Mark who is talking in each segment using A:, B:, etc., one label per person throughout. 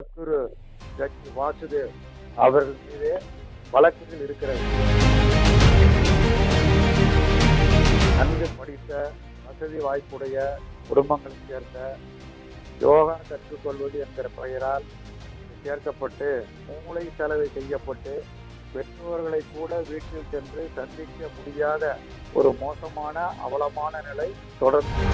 A: திரு ஜட்ஜி வாசுதேவ் அவர்கள் மீது வழக்குகள் இருக்கிறது. நன்கு படித்த வசதி வாய்ப்புடைய குடும்பங்களைச் சேர்ந்த யோகா கற்றுக்கொள்வது என்கிற பெயரால் சேர்க்கப்பட்டு மூளை செலவு செய்யப்பட்டு பெற்றோர்களை கூட வீட்டில் சென்று சந்திக்க முடியாத ஒரு மோசமான அவலமான நிலை தொடர்ந்து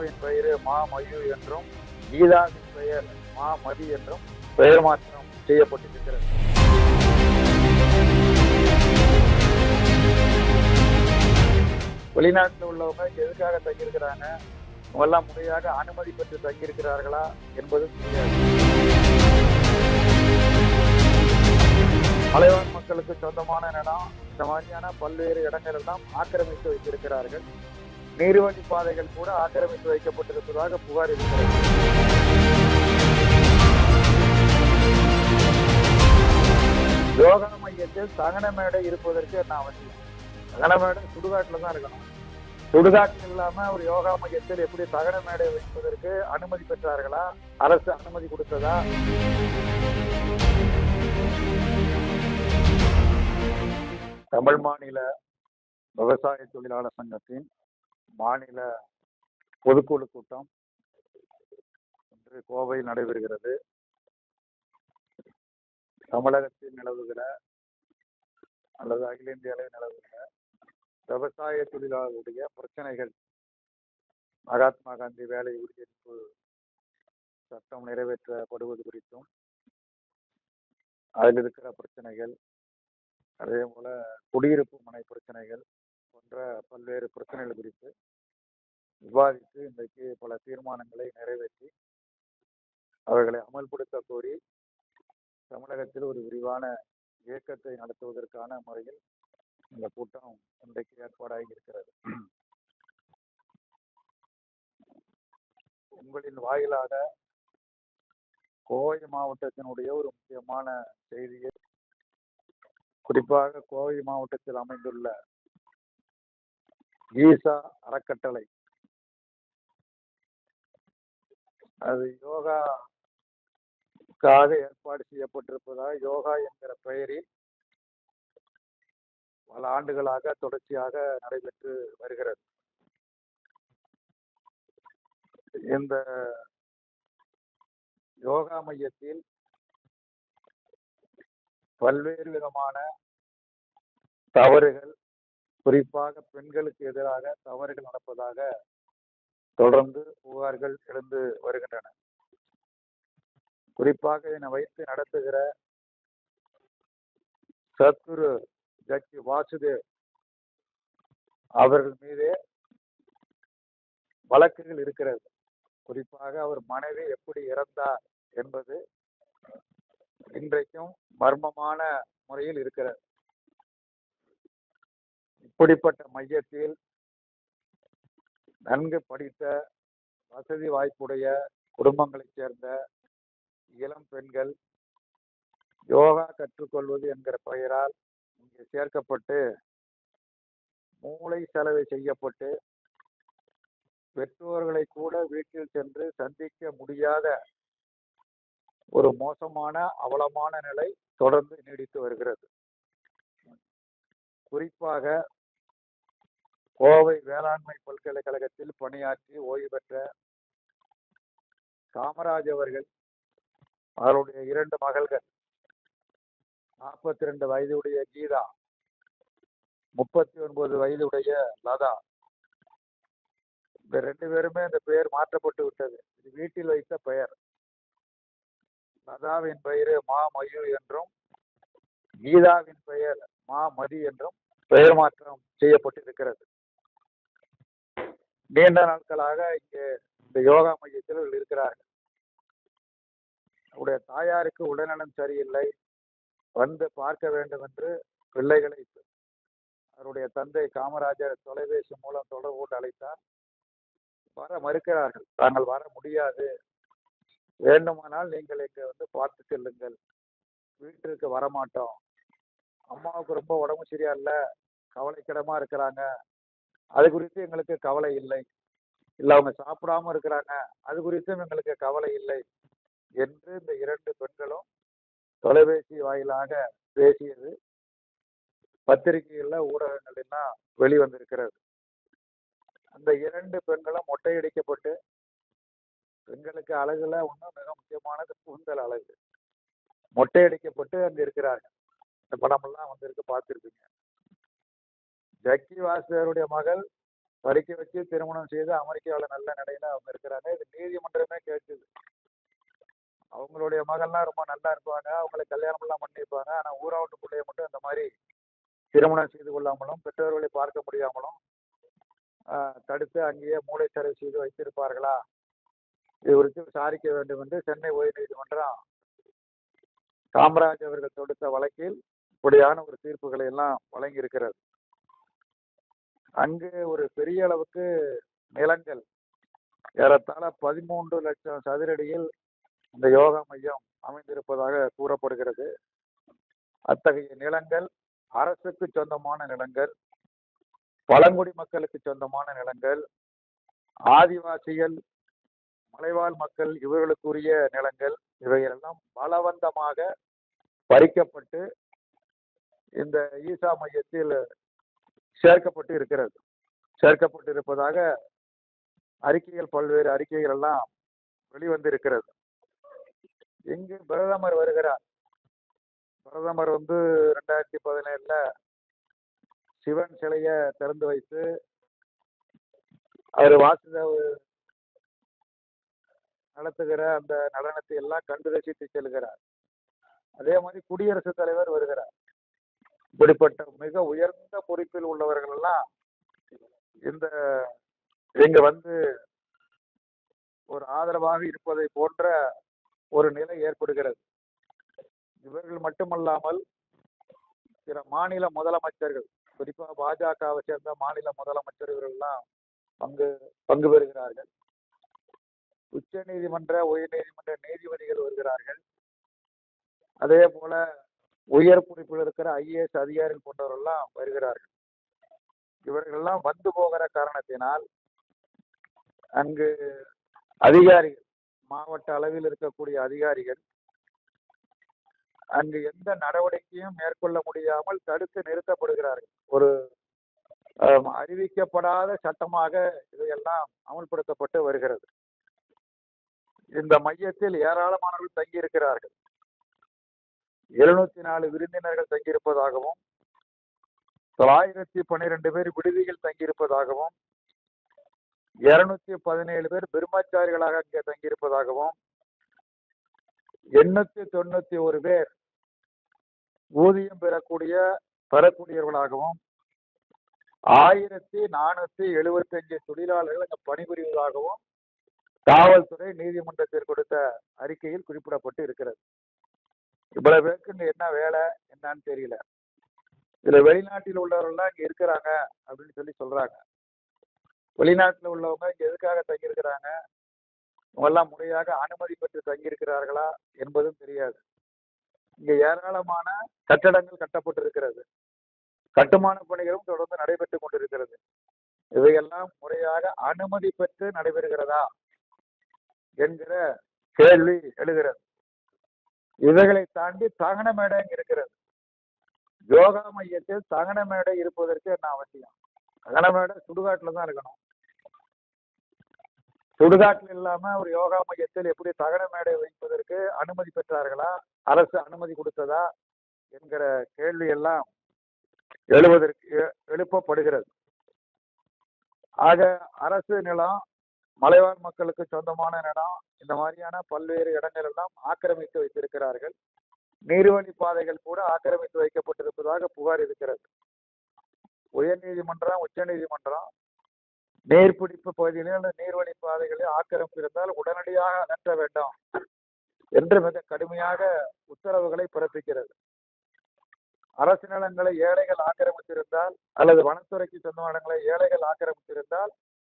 A: கீதாவின் பெயர் மா மயு என்றும் கீதாவின் பெயர் மா மதி என்றும் பெயர் மாற்றம் செய்யப்பட்டிருக்கிறது. வெளிநாட்டில் உள்ளவங்க எதுக்காக தங்கியிருக்கிறாங்க? அவெல்லாம் முறையாக அனுமதி பெற்று தங்கியிருக்கிறார்களா என்பது தெரியாது. மலைவாழ் மக்களுக்கு சொந்தமான நிலம் இந்த மாதிரியான பல்வேறு இடங்கள் எல்லாம் ஆக்கிரமித்து வைத்திருக்கிறார்கள். நீர்வழி பாதைகள் கூட ஆக்கிரமித்து வைக்கப்பட்டிருப்பதாக புகார் இருக்கிறது. யோகா மையத்தில் தகன மேடை இருப்பதற்கு என்ன அவசியம்? தகன மேடை சுடுகாட்டில் தான் இருக்கணும். சுடுகாட்டில் இல்லாம ஒரு யோகா மையத்தில் எப்படி தகன மேடை வைப்பதற்கு அனுமதி பெற்றார்களா? அரசு அனுமதி கொடுத்ததா? தமிழ் மாநில விவசாய தொழிலாளர் சங்கத்தின் மாநில பொதுக்குழு கூட்டம் இன்று கோவையில் நடைபெறுகிறது. தமிழகத்தில் நிலவுகிற அல்லது அகில இந்திய அளவில் நிலவுகிற விவசாய தொழிலாளர்களுடைய பிரச்சனைகள் மகாத்மா காந்தி வேலை உறுதியளிப்பு சட்டம் நிறைவேற்றப்படுவது குறித்தும் அதில் இருக்கிற பிரச்சனைகள் அதே போல குடியிருப்பு மனை பிரச்சனைகள் போன்ற பல்வேறு பிரச்சனைகள் குறித்து விவாதித்து இன்றைக்கு பல தீர்மானங்களை நிறைவேற்றி அவர்களை அமல்படுத்த கோரி தமிழகத்தில் ஒரு விரிவான இயக்கத்தை நடத்துவதற்கான முறையில் இந்த கூட்டம் இன்றைக்கு ஏற்பாடாகி இருக்கிறது. உங்களின் வாயிலாக கோவை மாவட்டத்தினுடைய ஒரு முக்கியமான செய்தியை குறிப்பாக கோவை மாவட்டத்தில் அமைந்துள்ள ஈசா அறக்கட்டளை அது யோகாக்காக ஏற்பாடு செய்யப்பட்டிருப்பதாக யோகா என்கிற பெயரில் பல ஆண்டுகளாக தொடர்ச்சியாக நடைபெற்று வருகிறது. இந்த யோகா மையத்தில் பல்வேறு விதமான தவறுகள் குறிப்பாக பெண்களுக்கு எதிராக தவறுகள் நடப்பதாக தொடர்ந்து புகார்கள் எழுந்து வருகின்றன. குறிப்பாக இதனை வைத்து நடத்துகிற சத்குரு ஜக்கி வாசுதேவ் அவர்கள் மீது வழக்குகள் இருக்கிறது. குறிப்பாக அவர் மனைவி எப்படி இறந்தார் என்பது இன்றைக்கும் மர்மமான முறையில் இருக்கிறது. இப்படிப்பட்ட மையத்தில் நன்கு படித்த வசதி வாய்ப்புடைய குடும்பங்களைச் சேர்ந்த இளம் பெண்கள் யோகா கற்றுக்கொள்வது என்கிற பெயரால் இங்கே சேர்க்கப்பட்டு மூளை செலவை செய்யப்பட்டு பெற்றோர்களை கூட வீட்டில் சென்று சந்திக்க முடியாத ஒரு மோசமான அவலமான நிலை தொடர்ந்து நீடித்து வருகிறது. குறிப்பாக கோவை வேளாண்மை பல்கலைக்கழகத்தில் பணியாற்றி ஓய்வு பெற்ற காமராஜ் அவர்கள் அவருடைய இரண்டு மகள்கள் நாற்பத்தி ரெண்டு வயதுடைய கீதா முப்பத்தி ஒன்பது வயதுடைய லதா. இந்த ரெண்டு பேருமே இந்த பெயர் மாற்றப்பட்டு விட்டது. இது வீட்டில் வைத்த பெயர். லதாவின் பெயர் மா மயு என்றும் கீதாவின் பெயர் மா மதி என்றும் பெயர் மாற்றம் செய்யப்பட்டிருக்கிறது. நீண்ட நாட்களாக இங்கே இந்த யோகா மையத்தில் இருக்கிறார்கள். அவருடைய தாயாருக்கு உடல்நலம் சரியில்லை. வந்து பார்க்க வேண்டும் என்று பிள்ளைகளை அவருடைய தந்தை காமராஜர் தொலைபேசி மூலம் தொடர்பு கொண்டு அழைத்தார். வர மறுக்கிறார்கள். தாங்கள் வர முடியாது. வேண்டுமானால் நீங்கள் இங்கே வந்து பார்த்து செல்லுங்கள். வீட்டிற்கு வரமாட்டோம். அம்மாவுக்கு ரொம்ப உடம்பு சரியா இல்லை கவலைக்கிடமா இருக்கிறாங்க. அது குறித்து எங்களுக்கு கவலை இல்லை. இல்லை அவங்க சாப்பிடாம இருக்கிறாங்க. அது குறித்தும் எங்களுக்கு கவலை இல்லை என்று இந்த இரண்டு பெண்களும் தொலைபேசி வாயிலாக பேசியது. பத்திரிகைகளில் ஊடகங்கள் வெளிவந்திருக்கிறது. அந்த இரண்டு பெண்களும் மொட்டையடிக்கப்பட்டு பெண்களுக்கு அழகுல ஒன்றும் மிக முக்கியமானது கூந்தல் அழகு. மொட்டையடிக்கப்பட்டு அங்கே இருக்கிறார்கள். இந்த படமெல்லாம் வந்திருக்கு பார்த்துருப்பீங்க. ஜக்கி வாசுதேவருடைய மகள் படிக்க வச்சு திருமணம் செய்து அமெரிக்காவில் நல்ல நிலையில அவங்க இருக்கிறாங்க. இது நீதிமன்றமே கேட்குது அவங்களுடைய மகள்லாம் ரொம்ப நல்லா இருப்பாங்க. அவங்களை கல்யாணம் எல்லாம் பண்ணியிருப்பாங்க. ஆனால் ஊராவட்டு பிள்ளைய மட்டும் இந்த மாதிரி திருமணம் செய்து கொள்ளாமலும் பெற்றோர்களை பார்க்க முடியாமலும் தடுத்து அங்கேயே மூளைச்சரை செய்து வைத்திருப்பார்களா? இது குறித்து விசாரிக்க வேண்டும் என்று சென்னை உயர்நீதிமன்றம் காமராஜ் அவர்கள் தொடுத்த வழக்கில் இப்படியான ஒரு தீர்ப்புகளை எல்லாம் வழங்கி இருக்கிறது அங்கு ஒரு பெரிய அளவுக்கு நிலங்கள். ஏறத்தாழ பதிமூன்று லட்சம் சதுரடியில் இந்த யோகா மையம் அமைந்திருப்பதாக கூறப்படுகிறது. அத்தகைய நிலங்கள் அரசுக்கு சொந்தமான நிலங்கள் பழங்குடி மக்களுக்கு சொந்தமான நிலங்கள் ஆதிவாசிகள் மலைவாழ் மக்கள் இவர்களுக்குரிய நிலங்கள் இவையெல்லாம் பலவந்தமாக பறிக்கப்பட்டு இந்த ஈசா மையத்தில் சேர்க்கப்பட்டு இருக்கிறது. சேர்க்கப்பட்டு இருப்பதாக அறிக்கைகள் பல்வேறு அறிக்கைகள் எல்லாம் வெளிவந்திருக்கிறது. இங்கு பிரதமர் வருகிறார்? பிரதமர் வந்து ரெண்டாயிரத்தி பதினேழுல சிவன் சிலையை திறந்து வைத்து அவர் வாசுதேவ் நடத்துகிற அந்த நடனத்தை எல்லாம் கண்டு ரசித்து செல்கிறார். அதே மாதிரி குடியரசுத் தலைவர் வருகிறார். இப்படிப்பட்ட மிக உயர்ந்த பொறுப்பில் உள்ளவர்கள் எல்லாம் இந்த இங்க வந்து ஒரு ஆதரவாக இருப்பதை போன்ற ஒரு நிலை ஏற்படுகிறது. இவர்கள் மட்டுமல்லாமல் சில மாநில முதலமைச்சர்கள் குறிப்பாக பாஜகவை சேர்ந்த மாநில முதலமைச்சர்கள் எல்லாம் பங்கு பங்கு பெறுகிறார்கள். உச்ச நீதிமன்ற உயர் நீதிமன்ற நீதிபதிகள் வருகிறார்கள். அதே போல உயர் பொறுப்பில் இருக்கிற ஐஏஎஸ் அதிகாரிகள் போன்றவரெல்லாம் வருகிறார்கள். இவர்களெல்லாம் வந்து போகிற காரணத்தினால் அங்கு அதிகாரிகள் மாவட்ட அளவில் இருக்கக்கூடிய அதிகாரிகள் அங்கு எந்த நடவடிக்கையும் மேற்கொள்ள முடியாமல் தடுத்து நிறுத்தப்படுகிறார்கள். ஒரு அஹ், அறிவிக்கப்படாத சட்டமாக இதையெல்லாம் அமல்படுத்தப்பட்டு வருகிறது. இந்த மையத்தில் ஏராளமானவர்கள் தங்கியிருக்கிறார்கள். எழுநூத்தி நாலு விருந்தினர்கள் தங்கியிருப்பதாகவும் தொள்ளாயிரத்தி பன்னிரெண்டு பேர் விடுதிகள் தங்கியிருப்பதாகவும் இருநூத்தி பதினேழு பேர் பிரம்மச்சாரிகளாக அங்கே தங்கியிருப்பதாகவும் எண்ணூத்தி தொண்ணூத்தி ஒரு பேர் ஊதியம் பெறக்கூடிய பெறக்கூடியவர்களாகவும் ஆயிரத்தி நானூத்தி எழுபத்தி அஞ்சு தொழிலாளர்கள் அங்கே பணிபுரிவதாகவும் காவல்துறை நீதிமன்றத்தில் கொடுத்த அறிக்கையில் குறிப்பிடப்பட்டு இருக்கிறது. இவ்வளவு பேருக்கு என்ன வேலை என்னன்னு தெரியல. இதுல வெளிநாட்டில் உள்ளவர்கள்லாம் இங்க இருக்கிறாங்க அப்படின்னு சொல்லி சொல்றாங்க. வெளிநாட்டில் உள்ளவங்க இங்க எதுக்காக தங்கியிருக்கிறாங்க? இவங்கெல்லாம் முறையாக அனுமதி பெற்று தங்கியிருக்கிறார்களா என்பதும் தெரியாது. இங்க ஏராளமான கட்டடங்கள் கட்டப்பட்டிருக்கிறது. கட்டுமான பணிகளும் தொடர்ந்து நடைபெற்று கொண்டிருக்கிறது. இவையெல்லாம் முறையாக அனுமதி பெற்று நடைபெறுகிறதா என்கிற கேள்வி எழுகிறது. இவைகளை தாண்டி தகன மேடை இருக்கிறது. யோகா மையத்தில் தகன மேடை இருப்பதற்கு என்ன அவசியம்? தகன மேடை சுடுகாட்டில் தான் இருக்கணும். சுடுகாட்டில் இல்லாம ஒரு யோகா மையத்தில் எப்படி தகன மேடை வைப்பதற்கு அனுமதி பெற்றார்களா? அரசு அனுமதி கொடுத்ததா? என்கிற கேள்வி எல்லாம் எழுவதற்கு எ- எழுப்பப்படுகிறது. ஆக அரசு நிலம் மலைவாழ் மக்களுக்கு சொந்தமான நிலம் இந்த மாதிரியான பல்வேறு இடங்கள் எல்லாம் ஆக்கிரமித்து வைத்திருக்கிறார்கள். நீர்வழி பாதைகள் கூட ஆக்கிரமித்து வைக்கப்பட்டிருப்பதாக புகார் இருக்கிறது. உயர்நீதிமன்றம் உச்சநீதிமன்றம் நீர்பிடிப்பு பகுதிகளில் நீர்வழி பாதைகளில் ஆக்கிரமிப்பு இருந்தால் உடனடியாக அகற்ற வேண்டும் என்று மிக கடுமையாக உத்தரவுகளை பிறப்பிக்கிறது. அரசு நிலங்களை ஏழைகள் ஆக்கிரமித்திருந்தால் அல்லது வனத்துறைக்கு சொந்த இடங்களை ஏழைகள் ஆக்கிரமித்திருந்தால்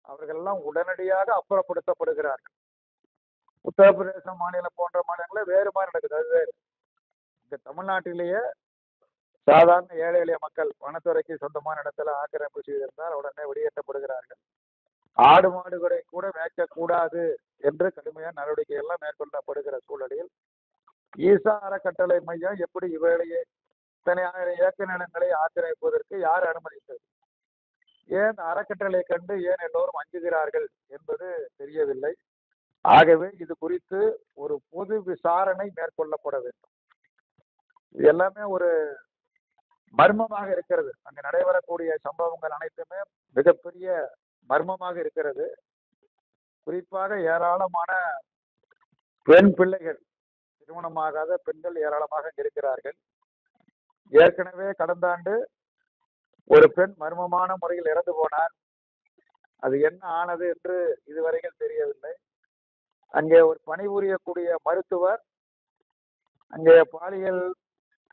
A: அவர்கள் எல்லாம் உடனடியாக அப்புறப்படுத்தப்படுகிறார்கள். உத்தரப்பிரதேசம் மாநிலம் போன்ற மாநிலங்களில் வேறு மாதிரி நடக்குது. அது வேறு. இந்த தமிழ்நாட்டிலேயே சாதாரண ஏழை எளிய மக்கள் வனத்துறைக்கு சொந்தமான இடத்துல ஆக்கிரமிப்பு செய்திருந்தால் உடனே வெளியேற்றப்படுகிறார்கள். ஆடு மாடுகளை கூட மேய்க்கக்கூடாது என்று கடுமையான நடவடிக்கை எல்லாம் மேற்கொள்ளப்படுகிற சூழலில் ஈசா அறக்கட்டளை மையம் எப்படி இவர்களையே இத்தனை ஆயிரம் ஏக்க நிலங்களை ஆக்கிரமிப்பதற்கு யார் அனுமதித்தது? ஏன் அறக்கட்டளை கண்டு ஏன் எல்லோரும் அஞ்சுகிறார்கள் என்பது தெரியவில்லை. ஆகவே இது குறித்து ஒரு பொது விசாரணை மேற்கொள்ளப்பட வேண்டும். இது எல்லாமே ஒரு மர்மமாக இருக்கிறது. அங்கே நடைபெறக்கூடிய சம்பவங்கள் அனைத்துமே மிகப்பெரிய மர்மமாக இருக்கிறது. குறிப்பாக ஏராளமான பெண் பிள்ளைகள் திருமணமாகாத பெண்கள் ஏராளமாக இருக்கிறார்கள். ஏற்கனவே கடந்த ஆண்டு ஒரு பெண் மர்மமான முறையில் இறந்து போனார். அது என்ன ஆனது என்று இதுவரையில் தெரியவில்லை. அங்கே ஒரு பணிபுரியக்கூடிய மருத்துவர் அங்கே பாலியல்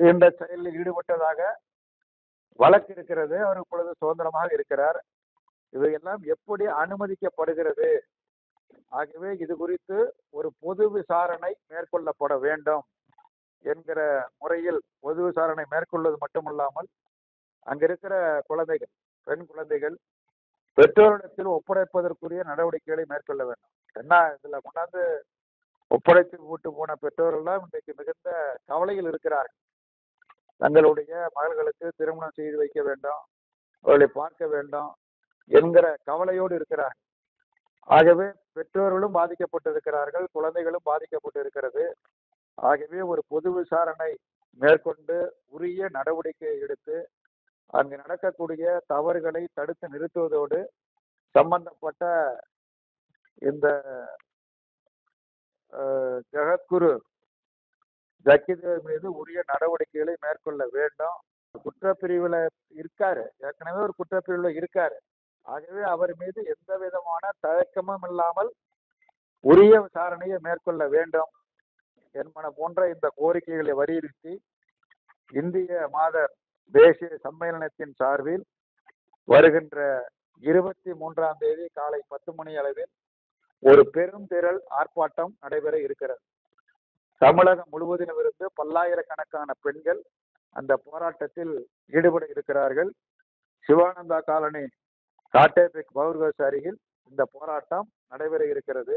A: தீண்ட செயலில் ஈடுபட்டதாக வழக்கு இருக்கிறது. அவர் இப்பொழுது சுதந்திரமாக இருக்கிறார். இவையெல்லாம் எப்படி அனுமதிக்கப்படுகிறது? ஆகவே இது குறித்து ஒரு பொது விசாரணை மேற்கொள்ளப்பட வேண்டும் என்கிற முறையில் பொது விசாரணை மேற்கொள்வது மட்டுமல்லாமல் அங்க இருக்கிற குழந்தைகள் பெண் குழந்தைகள் பெற்றோரிடத்தில் ஒப்படைப்பதற்குரிய நடவடிக்கைகளை மேற்கொள்ள வேண்டும். என்ன இதுல கொண்டாந்து ஒப்படைத்து விட்டு போன பெற்றோரெல்லாம் இன்றைக்கு மிகுந்த கவலையில் இருக்கிறார்கள். தங்களுடைய மகள்களுக்கு திருமணம் செய்து வைக்க வேண்டும் அவர்களை பார்க்க வேண்டும் என்கிற கவலையோடு இருக்கிறார்கள். ஆகவே பெற்றோர்களும் பாதிக்கப்பட்டிருக்கிறார்கள் குழந்தைகளும் பாதிக்கப்பட்டு இருக்கிறது ஆகவே ஒரு பொது விசாரணை மேற்கொண்டு உரிய நடவடிக்கை எடுத்து அங்கு நடக்கக்கூடிய தவறுகளை தடுத்து நிறுத்துவதோடு சம்பந்தப்பட்ட இந்த ஜகத்குரு ஜெகத்குரு ஜக்கிதேவ் மீது உரிய நடவடிக்கைகளை மேற்கொள்ள வேண்டும். குற்றப்பிரிவுல இருக்காரு. ஏற்கனவே ஒரு குற்றப்பிரிவில் இருக்காரு. ஆகவே அவர் மீது எந்த விதமான தயக்கமும் இல்லாமல் உரிய விசாரணையை மேற்கொள்ள வேண்டும் என்பன போன்ற இந்த கோரிக்கைகளை வலியுறுத்தி இந்திய மாதர் தேசிய சம்மேளனத்தின் சார்பில் வருகின்ற இருபத்தி மூன்றாம் தேதி காலை பத்து மணி அளவில் ஒரு பெரும் திரள் ஆர்ப்பாட்டம் நடைபெற இருக்கிறது. தமிழகம் முழுவதிலும் இருந்து பல்லாயிரக்கணக்கான பெண்கள் அந்த போராட்டத்தில் ஈடுபட இருக்கிறார்கள். சிவானந்தா காலனி காட்டேபிக் பௌர்கஸ் அருகில் இந்த போராட்டம் நடைபெற இருக்கிறது.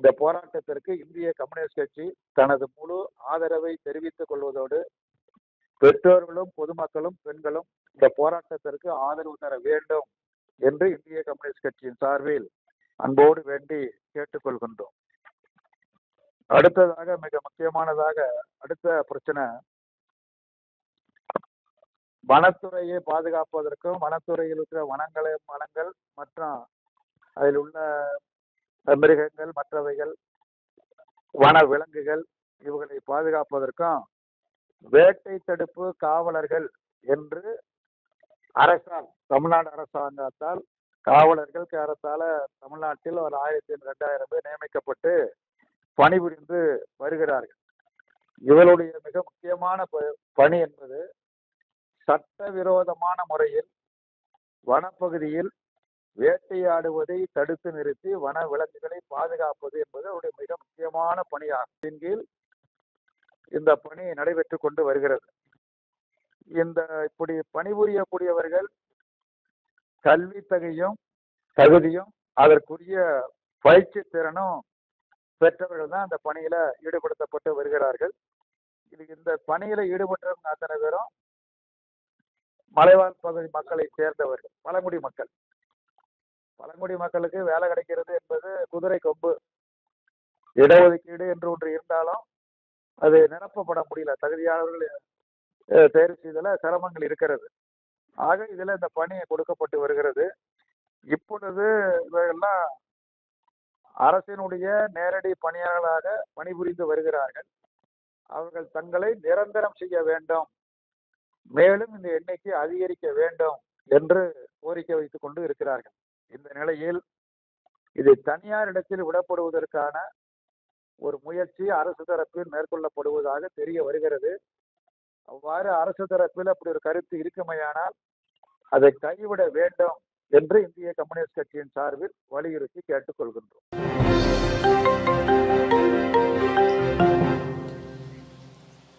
A: இந்த போராட்டத்திற்கு இந்திய கம்யூனிஸ்ட் கட்சி தனது முழு ஆதரவை தெரிவித்துக் கொள்வதோடு பெற்றோர்களும் பொதுமக்களும் பெண்களும் இந்த போராட்டத்திற்கு ஆதரவு தர வேண்டும் என்று இந்திய கம்யூனிஸ்ட் கட்சியின் சார்பில் அன்போடு வேண்டி கேட்டுக்கொள்கின்றோம். அடுத்ததாக மிக முக்கியமானதாக அடுத்த பிரச்சனை. வனத்துறையை பாதுகாப்பதற்கும் வனத்துறையில் இருக்கிற வனங்களை வனங்கள் மற்றும் அதில் உள்ள மிருகங்கள் மற்றவைகள் வன விலங்குகள் இவர்களை பாதுகாப்பதற்கும் வேட்டை தடுப்பு காவலர்கள் என்று அரசால் தமிழ்நாடு அரசாங்கத்தால் காவலர்கள் ஏறத்தாழ தமிழ்நாட்டில் ஒரு ஆயிரத்தி ரெண்டாயிரம் பேர் நியமிக்கப்பட்டு பணிபுரிந்து வருகிறார்கள். இவருடைய மிக முக்கியமான ப- பணி என்பது சட்டவிரோதமான முறையில் வனப்பகுதியில் வேட்டையாடுவதை தடுத்து நிறுத்தி வன விலங்குகளை பாதுகாப்பது என்பது அவருடைய மிக முக்கியமான பணியாகும். கீழ் இந்த பணி நடைபெற்று கொண்டு வருகிறது. இந்த இப்படி பணிபுரியக்கூடியவர்கள் கல்வி தகையும் தகுதியும் அதற்குரிய பயிற்சி திறனும் பெற்றவர்கள் தான் அந்த பணியில ஈடுபடுத்தப்பட்டு வருகிறார்கள். இது இந்த பணியில ஈடுபட்டவங்க அத்தனை பேரும் மலைவாழ் பகுதி மக்களை சேர்ந்தவர்கள் பழங்குடி மக்கள். பழங்குடி மக்களுக்கு வேலை கிடைக்கிறது என்பது குதிரை கொம்பு இடஒதுக்கீடு என்று ஒன்று இருந்தாலும் அது நிரப்பப்பட முடியல. தகுதியானவர்கள் தேர்வு செய்தல சிரமங்கள் இருக்கிறது. ஆக இதுல இந்த பணி கொடுக்கப்பட்டு வருகிறது. இப்பொழுது இவர்கள்லாம் அரசினுடைய நேரடி பணியாளர்களாக பணிபுரிந்து வருகிறார்கள். அவர்கள் தங்களை நிரந்தரம் செய்ய வேண்டும். மேலும் இந்த எண்ணிக்கை அதிகரிக்க வேண்டும் என்று கோரிக்கை வைத்துக் கொண்டு இருக்கிறார்கள். இந்த நிலையில் இது தனியார் இடத்தில் விடப்படுவதற்கான ஒரு முயற்சி அரசு தரப்பில் மேற்கொள்ளப்படுவதாக தெரிய வருகிறது. அவ்வாறு அரசு தரப்பில் அப்படி ஒரு கருத்து இருக்குமையானால் அதை கைவிட வேண்டும் என்று இந்திய கம்யூனிஸ்ட் கட்சியின் சார்பில் வலியுறுத்தி கேட்டுக்கொள்கின்றோம்.